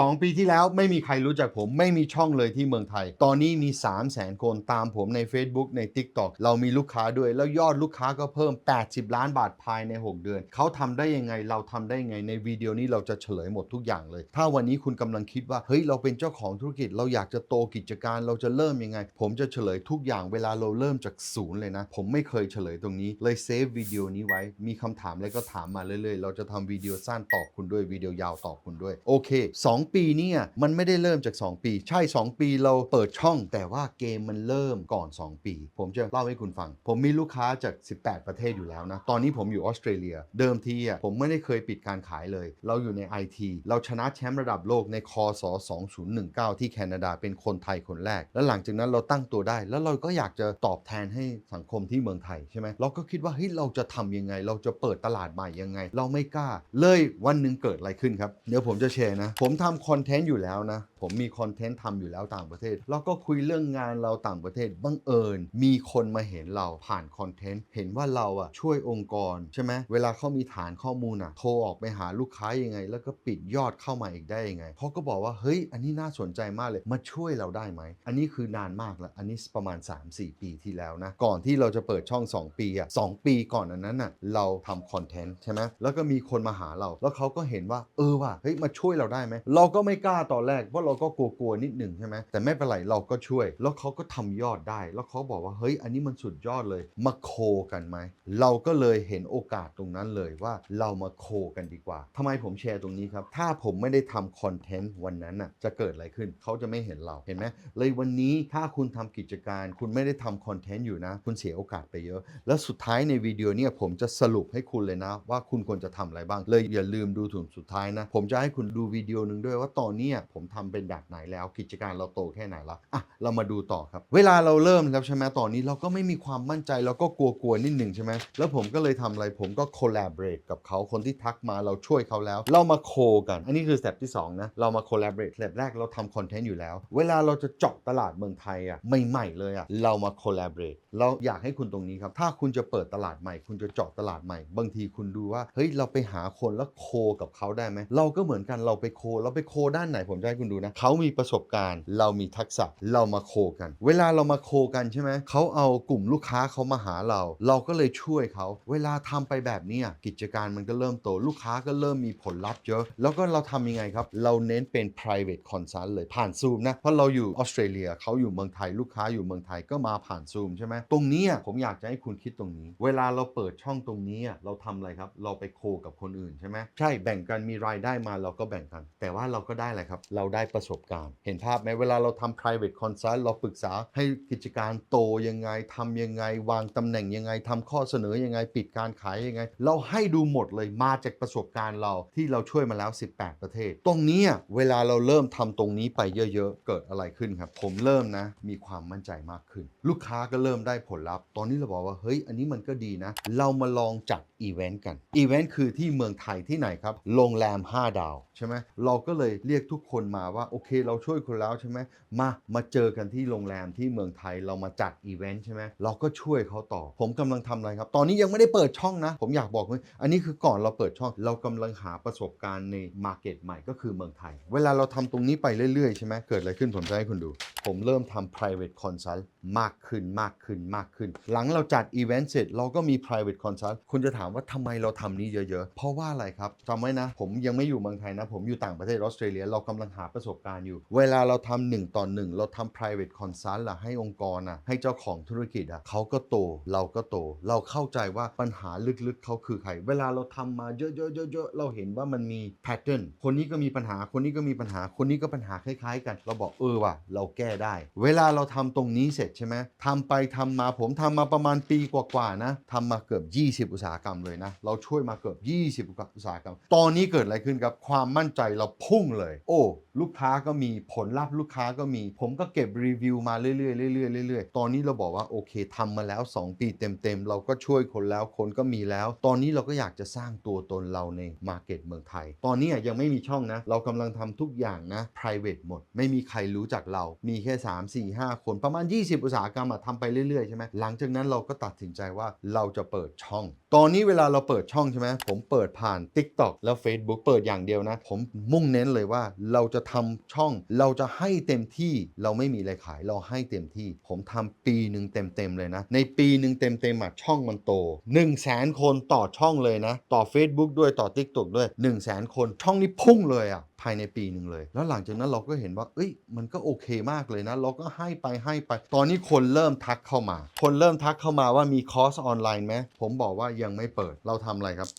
2 ปีที่แล้วไม่มีใครรู้จักผมไม่มีช่องเลยที่เมืองไทย ตอนนี้มี 3 0 0แสนคนตามผมใน Facebook ใน TikTok เรามีลูกค้าด้วย แล้วยอดลูกค้าก็เพิ่ม 80 ล้านบาทภายใน 6 เดือน เขาทำได้ยังไงเราทำได้ยังไงในวิดีโอนี้เราจะเฉลยหมดทุกอย่างเลย ถ้าวันนี้คุณกำลังคิดว่าเฮ้ยเราเป็นเจ้าของธุรกิจ เราอยากจะโตกิจการเราจะเริ่มยังไง ผมจะเฉลยทุกอย่างเวลาเราเริ่มจากศูนย์เลยนะ ผมไม่เคยเฉลยตรงนี้เลยเซฟวิดีโอนี้ไว้มีคำถามอะไรก็ถามมาเรื่อยๆ เราจะทำวิดีโอสั้นตอบคุณด้วยวิดีโอยาวตอบคุณด้วยโอเค2ปีเนี่ยมันไม่ได้เริ่มจาก 2 ปี ใช่ 2 ปีเราเปิดช่อง แต่ว่าเกมมันเริ่มก่อน 2 ปี ผมจะเล่าให้คุณฟัง ผมมีลูกค้าจาก 18 ประเทศอยู่แล้วนะ ตอนนี้ผมอยู่ออสเตรเลีย เดิมทีอะผมไม่ได้เคยปิดการขายเลย เราอยู่ใน IT เราชนะแชมป์ระดับโลกในคอส2019 ที่แคนาดาเป็นคนไทยคนแรก แล้วหลังจากนั้นเราตั้งตัวได้ แล้วเราก็อยากจะตอบแทนให้สังคมที่เมืองไทยใช่ไหมเราก็คิดว่าเฮ้ยเราจะทำยังไง เราจะเปิดตลาดใหม่ยังไง เราไม่กล้า เลยวันหนึ่งเกิดอะไรขึ้นครับ เดี๋ยวผมจะแชร์นะ ผมทำคอนเทนต์อยู่แล้วนะ ผมมีคอนเทนต์ทำอยู่แล้วต่างประเทศ แล้วก็คุยเรื่องงานเราต่างประเทศบังเอิญ มีคนมาเห็นเราผ่านคอนเทนต์เห็นว่าเราอะช่วยองค์กรใช่ไหมเวลาเขามีฐานข้อมูลอะโทรออกไปหาลูกค้ายังไง แล้วก็ปิดยอดเข้ามาอีกได้ยังไงเขาก็บอกว่าเฮ้ยอันนี้น่าสนใจมากเลยมาช่วยเราได้ไหมอันนี้คือนานมากแล้วอันนี้ประมาณ 3-4 ปีที่แล้วนะก่อนที่เราจะเปิดช่อง 2 ปีอะ2ปีก่อนอันนั้นอะเราทำคอนเทนต์ใช่ไหมแล้วก็มีคนมาหาเรา แล้วเขาก็เห็นว่าเออว่ะเฮ้ยมาช่วยเราได้ไหมเราก็ไม่กล้าตอนแรกเพราะเราราก็กลัวๆนิดหนึ่งใช่ไหมแต่ไม่เป็นไรเราก็ช่วย แล้วเขาก็ทำยอดได้ แล้วเขาบอกว่าเฮ้ยอันนี้มันสุดยอดเลย มาโคกันไหมเราก็เลยเห็นโอกาสตรงนั้นเลยว่าเรามาโคกันดีกว่าทำไมผมแชร์ตรงนี้ครับ ถ้าผมไม่ได้ทำคอนเทนต์วันนั้นน่ะจะเกิดอะไรขึ้นเขาจะไม่เห็นเราเห็นไหมเลยวันนี้ถ้าคุณทำกิจการ คุณไม่ได้ทำคอนเทนต์อยู่นะ คุณเสียโอกาสไปเยอะ แล้วสุดท้ายในวิดีโอเนี่ยผมจะสรุปให้คุณเลยนะ ว่าคุณควรจะทำอะไรบ้าง เลยอย่าลืมดูถึงสุดท้ายนะ ผมจะให้คุณดูวิดีโอหนึ่งด้วยว่าตอนนี้ผมทำเป็นแบบไหนแล้วกิจการเราโตแค่ไหนแล้วอะเรามาดูต่อครับ เวลาเราเริ่มแล้วใช่ไหมตอนนี้เราก็ไม่มีความมั่นใจเราก็กลัวๆนิดหนึ่งใช่ไหมแล้วผมก็เลยทำอะไรผมก็ collaborate กับเขาคนที่ทักมาเราช่วยเขาแล้ว เรามาโคกัน อันนี้คือสเต็ปที่สองนะเรามา collaborate สเต็ปแรกเราทำคอนเทนต์อยู่แล้ว เวลาเราจะเจาะตลาดเมืองไทยอะใหม่ๆเลยอะเรามา collaborate เราอยากให้คุณตรงนี้ครับถ้าคุณจะเปิดตลาดใหม่ คุณจะเจาะตลาดใหม่ บางทีคุณดูว่าเฮ้ยเราไปหาคนแล้วโคกับเขาได้ไหมเราก็เหมือนกันเราไปโคเราไปโคด้านไหนผมจะให้คุณดูนะเขามีประสบการณ์ เรามีทักษะเรามาโคกัน เวลาเรามาโคกันใช่ไหมเขาเอากลุ่มลูกค้าเขามาหาเรา เราก็เลยช่วยเขาเวลาทำไปแบบนี้กิจการมันก็เริ่มโต ลูกค้าก็เริ่มมีผลลัพธ์เยอะ แล้วก็เราทำยังไงครับ เราเน้นเป็น private consult เลยผ่านซูมนะ เพราะเราอยู่ออสเตรเลียเขาอยู่เมืองไทยลูกค้าอยู่เมืองไทยก็มาผ่านซูมใช่ไหมตรงนี้ผมอยากจะให้คุณคิดตรงนี้ เวลาเราเปิดช่องตรงนี้เราทำอะไรครับ เราไปโคกับคนอื่นใช่ไหมใช่แบ่งกันมีรายได้มาเราก็แบ่งกัน แต่ว่าเราก็ได้อะไรครับ เราได้ประสบการณ์ เห็นภาพไหมเวลาเราทำ private consult เราปรึกษาให้กิจการโตยังไงทำยังไง วางตำแหน่งยังไงทำข้อเสนอยังไง ปิดการขายยังไง เราให้ดูหมดเลยมาจากประสบการณ์เราที่เราช่วยมาแล้ว 18 ประเทศ ตรงนี้เวลาเราเริ่มทำตรงนี้ไปเยอะๆ เกิดอะไรขึ้นครับ ผมเริ่มนะ มีความมั่นใจมากขึ้น ลูกค้าก็เริ่มได้ผลลัพธ์ ตอนนี้เราบอกว่าเฮ้ยอันนี้มันก็ดีนะ เรามาลองจัด อีเวนต์กันอีเวนต์คือที่เมืองไทยที่ไหนครับ โรงแรม 5 ดาวใช่ไหมเราก็เลยเรียกทุกคนมาว่า โอเค เราช่วยคุณแล้วใช่ไหมมามาเจอกันที่โรงแรมที่เมืองไทยเรามาจัดอีเวนต์ใช่ไหมเราก็ช่วยเขาต่อ ผมกำลังทำอะไรครับ ตอนนี้ยังไม่ได้เปิดช่องนะ ผมอยากบอกเลยอันนี้คือก่อนเราเปิดช่อง เรากำลังหาประสบการณ์ในมาร์เก็ตใหม่ก็คือเมืองไทย เวลาเราทำตรงนี้ไปเรื่อยๆใช่ไหมเกิดอะไรขึ้นผมจะให้คุณดู ผมเริ่มทำ private consult มากขึ้นมากขึ้นมากขึ้น หลังเราจัดอีเวนต์เสร็จเราก็มี private consult คุณจะถามว่าทำไมเราทำนี้เยอะๆ เพราะว่าอะไรครับจำไว้นะ ผมยังไม่อยู่เมืองไทยนะ ผมอยู่ต่างประเทศออสเตรเลีย เรากำลังหาประสบการณ์อยู่ เวลาเราทำหนึ่งต่อหนึ่งเราทำ private consult ล่ะให้องค์กรอะให้เจ้าของธุรกิจอะเขาก็โต เราก็โต เราเข้าใจว่าปัญหาลึกๆเขาคือใคร เวลาเราทำมาเยอะๆๆเราเห็นว่ามันมี pattern คนนี้ก็มีปัญหา คนนี้ก็มีปัญหา คนนี้ก็ปัญหาคล้ายๆ กัน เราบอกเออว่ะเราแก้ได้ เวลาเราทำตรงนี้เสร็จใช่ไหมทำไปทำมาผมทำมาประมาณปีกว่าๆนะทำมาเกือบ 20 อุตสาหกรรมเลยนะ เราช่วยมาเกือบ 20อุตสาหกรรม ตอนนี้เกิดอะไรขึ้นครับ ความมั่นใจเราพุ่งเลย โอ้ ลูกค้าก็มีผลลัพธ์ลูกค้าก็มี ผมก็เก็บรีวิวมาเรื่อยๆเรื่อยๆเรื่อยๆ ตอนนี้เราบอกว่าโอเคทำมาแล้ว 2 ปีเต็มๆ เราก็ช่วยคนแล้วคนก็มีแล้ว ตอนนี้เราก็อยากจะสร้างตัวตนเราในมาร์เก็ตเมืองไทย ตอนนี้ยังไม่มีช่องนะ เรากำลังทำทุกอย่างนะ private หมด ไม่มีใครรู้จักเรา มีแค่ 3 4 5 คนประมาณ 20 อุตสาหกรรมอะทำไปเรื่อยๆใช่ไหมหลังจากนั้นเราก็ตัดสินใจว่าเราจะเปิดช่อง ตอนนี้เวลาเราเปิดช่องใช่ไหมผมเปิดผ่าน TikTok แล้ว Facebook เปิดอย่างเดียวนะ ผมมุ่งเน้นเลยว่าเราจะทำช่องเราจะให้เต็มที่เราไม่มีอะไรขายเราให้เต็มที่ ผมทำปีหนึ่งเต็มๆเลยนะ ในปีหนึ่งเต็มๆอะช่องมันโต 1 0 0 0 0แสนคนต่อช่องเลยนะ ต่อ Facebook ด้วยต่อ TikTok ด้วย 1 0 0 0 0แสนคนช่องนี้พุ่งเลยอะ ภายในปีหนึ่งเลย แล้วหลังจากนั้นเราก็เห็นว่า เอ้ย มันก็โอเคมากเลยนะ เราก็ให้ไปให้ไป ตอนนี้คนเริ่มทักเข้ามา คนเริ่มทักเข้ามาว่ามีคอร์สออนไลน์ไหมผมบอกว่ายังไม่เปิด เราทำอะไรครับ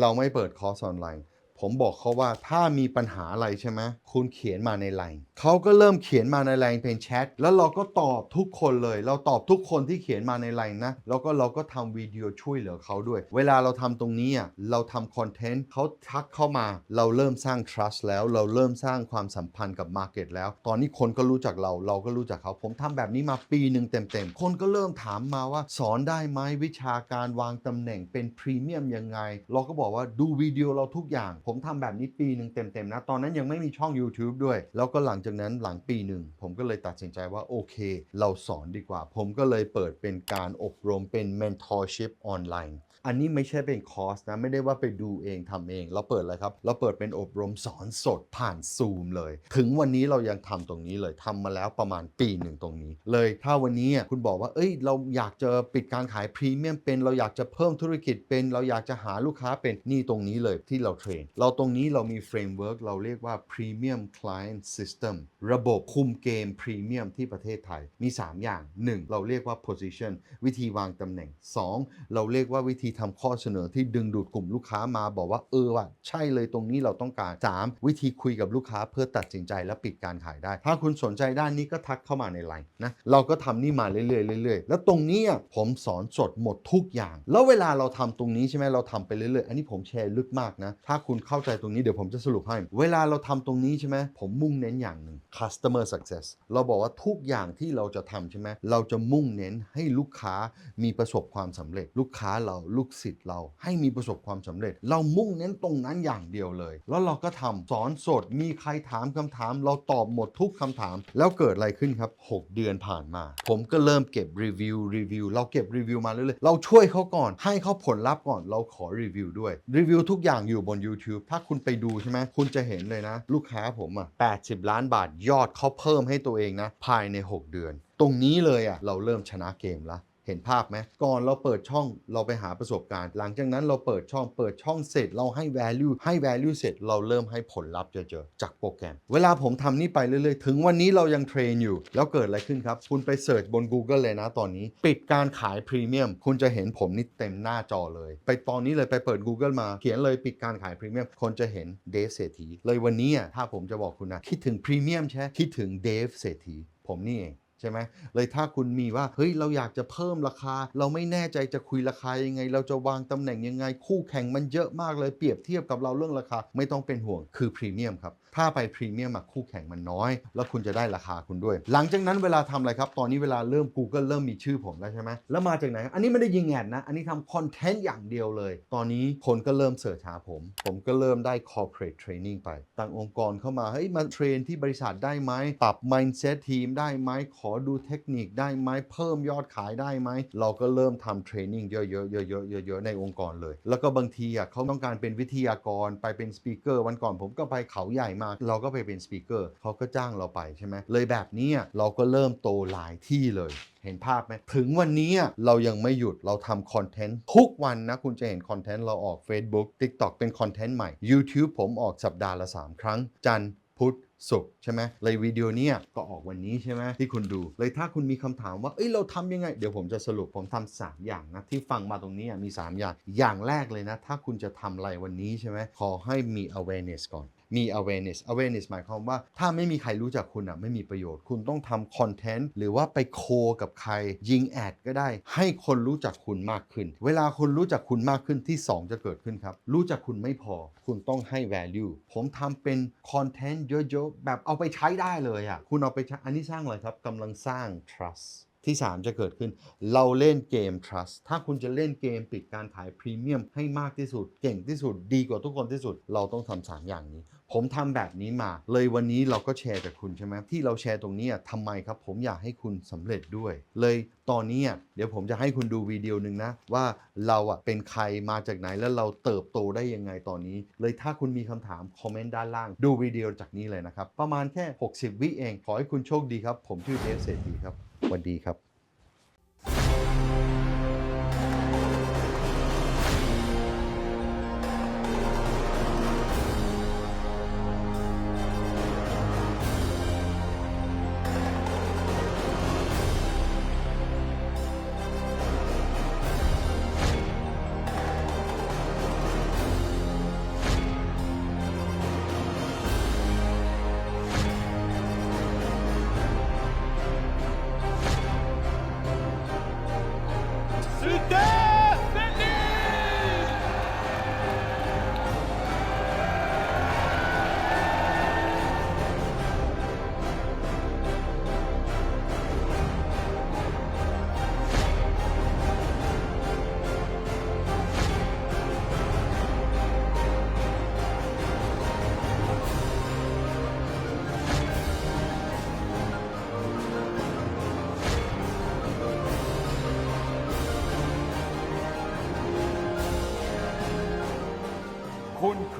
เราไม่เปิดคอร์สออนไลน์ ผมบอกเขาว่าถ้ามีปัญหาอะไรใช่ไหมคุณเขียนมาในไลน์เขาก็เริ่มเขียนมาในไลน์เป็นแชทแล้วเราก็ตอบทุกคนเลย เราตอบทุกคนที่เขียนมาในไลน์นะ แล้วก็เราก็ทำวิดีโอช่วยเหลือเขาด้วย เวลาเราทำตรงนี้อะเราทำคอนเทนต์เขาทักเข้ามา เราเริ่มสร้าง trust แล้วเราเริ่มสร้างความสัมพันธ์กับ market แล้ว ตอนนี้คนก็รู้จักเราเราก็รู้จักเขา ผมทำแบบนี้มาปีหนึ่งเต็มๆ คนก็เริ่มถามมาว่า สอนได้ไหมวิชาการวางตำแหน่งเป็นพรีเมียมยังไงเราก็บอกว่าดูวิดีโอเราทุกอย่างผมทำแบบนี้ปีหนึ่งเต็มๆนะ ตอนนั้นยังไม่มีช่อง YouTube ด้วย แล้วก็หลังจากนั้นหลังปีหนึ่ง ผมก็เลยตัดสินใจว่าโอเค เราสอนดีกว่า ผมก็เลยเปิดเป็นการอบรมเป็น mentorship ออนไลน์ อันนี้ไม่ใช่เป็นคอร์สนะ ไม่ได้ว่าไปดูเองทำเอง เราเปิดอะไรครับ เราเปิดเป็นอบรมสอนสดผ่านซูมเลย ถึงวันนี้เรายังทำตรงนี้เลยทำมาแล้วประมาณปีหนึ่งตรงนี้ เลยถ้าวันนี้คุณบอกว่า เอ้ย เราอยากจะปิดการขายพรีเมียมเป็น เราอยากจะเพิ่มธุรกิจเป็น เราอยากจะหาลูกค้าเป็น นี่ตรงนี้เลยที่เราเทรน เราตรงนี้เรามีเฟรมเวิร์กเราเรียกว่า Premium Client System ระบบคุมเกมพรีเมียมที่ประเทศไทย มี 3 อย่าง 1. เราเรียกว่า position วิธีวางตำแหน่ง 2. เราเรียกว่าวิธีทำข้อเสนอที่ดึงดูดกลุ่มลูกค้ามาบอกว่าเออว่ะใช่เลยตรงนี้เราต้องการ 3. วิธีคุยกับลูกค้าเพื่อตัดสินใจและปิดการขายได้ ถ้าคุณสนใจด้านนี้ก็ทักเข้ามาในไลน์นะเราก็ทำนี่มาเรื่อยๆเรื่อยๆ แล้วตรงนี้อะผมสอนสดหมดทุกอย่าง แล้วเวลาเราทำตรงนี้ใช่ไหมเราทำไปเรื่อยๆ อันนี้ผมแชร์ลึกมากนะถ้าคุณเข้าใจตรงนี้เดี๋ยวผมจะสรุปให้ เวลาเราทำตรงนี้ใช่ไหมผมมุ่งเน้นอย่างหนึ่ง customer success เราบอกว่าทุกอย่างที่เราจะทำใช่ไหมเราจะมุ่งเน้นให้ลูกค้ามีประสบความสำเร็จ ลูกค้าเราลููกศิษย์เราให้มีประสบความสำเร็จ เรามุ่งเน้นตรงนั้นอย่างเดียวเลย แล้วเราก็ทำสอนสดมีใครถามคำถาม เราตอบหมดทุกคำถาม แล้วเกิดอะไรขึ้นครับ 6 เดือนผ่านมา ผมก็เริ่มเก็บรีวิวรีวิวเราเก็บรีวิวมาเรื่อยๆเราช่วยเขาก่อนให้เขาผลลัพธ์ก่อนเราขอรีวิวด้วยรีวิวทุกอย่างอยู่บน YouTube ถ้าคุณไปดูใช่ไหมคุณจะเห็นเลยนะ ลูกค้าผมอะ80 ล้านบาทยอดเขาเพิ่มให้ตัวเองนะ ภายใน 6 เดือน ตรงนี้เลยอะเราเริ่มชนะเกมละ เห็นภาพไหมก่อนเราเปิดช่องเราไปหาประสบการณ์ หลังจากนั้นเราเปิดช่องเปิดช่องเสร็จเราให้ value ให้ value เสร็จเราเริ่มให้ผลลัพธ์เจอจากโปรแกรม เวลาผมทำนี่ไปเรื่อยๆ ถึงวันนี้เรายังเทรนอยู่ แล้วเกิดอะไรขึ้นครับ คุณไปเสิร์ชบน Google เลยนะตอนนี้ ปิดการขายพรีเมียมคุณจะเห็นผมนี่เต็มหน้าจอเลย ไปตอนนี้เลยไปเปิด Google มาเขียนเลยปิดการขายพรีเมียมคนจะเห็นเดฟเศรษฐีเลยวันนี้อะถ้าผมจะบอกคุณนะคิดถึงพรีเมียมใช่คิดถึงเดฟเศรษฐีผมนี่เอง ใช่ไหมเลยถ้าคุณมีว่าเฮ้ยเราอยากจะเพิ่มราคา เราไม่แน่ใจจะคุยราคายังไง เราจะวางตำแหน่งยังไง คู่แข่งมันเยอะมากเลยเปรียบเทียบกับเราเรื่องราคา ไม่ต้องเป็นห่วงคือพรีเมียมครับ ถ้าไปพรีเมียมคู่แข่งมันน้อย แล้วคุณจะได้ราคาคุณด้วย หลังจากนั้นเวลาทำอะไรครับ ตอนนี้เวลาเริ่ม Google เริ่มมีชื่อผมแล้วใช่ไหมแล้วมาจากไหน อันนี้ไม่ได้ยิงแอดนะ อันนี้ทำคอนเทนต์อย่างเดียวเลย ตอนนี้คนก็เริ่มเสิร์ชหาผม ผมก็เริ่มได้ corporate training ไป ต่างองค์กรเข้ามา เฮ้ย มาเทรนที่บริษัทได้ไหม ปรับ mindset ทีมได้ไหม ขอดูเทคนิคได้ไหม เพิ่มยอดขายได้ไหม เราก็เริ่มทำเทรนนิ่งเยอะๆ เยอะๆ เยอะๆ ในองค์กรเลย แล้วก็บางทีอะเขาต้องการเป็นวิทยากร ไปเป็นสปีกเกอร์ วันก่อนผมก็ไปเขาใหญ่มาเราก็ไปเป็นสปีกเกอร์เขาก็จ้างเราไปใช่ไหมเลยแบบนี้เราก็เริ่มโตหลายที่เลยเห็นภาพไหมถึงวันนี้เรายังไม่หยุดเราทำคอนเทนต์ทุกวันนะ คุณจะเห็นคอนเทนต์เราออก Facebook TikTok เป็นคอนเทนต์ใหม่ YouTube ผมออกสัปดาห์ละ 3 ครั้ง จันทร์พุธศุกร์ใช่ไหมเลยวิดีโอเนี้ยก็ออกวันนี้ใช่ไหมที่คุณดู เลยถ้าคุณมีคำถามว่า เอ้ยเราทำยังไง เดี๋ยวผมจะสรุปผมทำสามอย่างนะ ที่ฟังมาตรงนี้มี 3 อย่าง อย่างแรกเลยนะ ถ้าคุณจะทำอะไรวันนี้ใช่ไหมขอให้มี awareness ก่อน มี awareness awareness หมายความว่าถ้าไม่มีใครรู้จักคุณอะไม่มีประโยชน์ คุณต้องทำคอนเทนต์หรือว่าไปโคกับใครยิงแอดก็ได้ ให้คนรู้จักคุณมากขึ้น เวลาคนรู้จักคุณมากขึ้นที่ 2 จะเกิดขึ้นครับ รู้จักคุณไม่พอ คุณต้องให้ value ผมทำเป็นคอนเทนต์เยอะๆ แบบเอาไปใช้ได้เลยอะคุณเอาไปใช้อันนี้สร้างอะไรครับกำลังสร้าง trust ที่ 3 จะเกิดขึ้น เราเล่นเกม trust ถ้าคุณจะเล่นเกมปิดการขายพรีเมียมให้มากที่สุด เก่งที่สุด ดีกว่าทุกคนที่สุด เราต้องทำสามอย่างนี้ ผมทำแบบนี้มา เลยวันนี้เราก็แชร์กับคุณใช่ไหมที่เราแชร์ตรงนี้อะทำไมครับ ผมอยากให้คุณสำเร็จด้วย เลยตอนนี้อะเดี๋ยวผมจะให้คุณดูวิดีโอหนึ่งนะ ว่าเราอะเป็นใครมาจากไหนแล้วเราเติบโตได้ยังไงตอนนี้ เลยถ้าคุณมีคำถามคอมเมนต์ด้านล่าง ดูวิดีโอจากนี้เลยนะครับ ประมาณแค่ 60 วิเอง ขอให้คุณโชคดีครับ ผมชื่อเดฟเศรษฐีครับสวัสดีครับ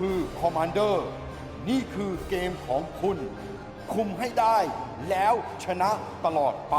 คือคอมมานเดอร์นี่คือเกมของคุณ คุมให้ได้แล้วชนะตลอดไป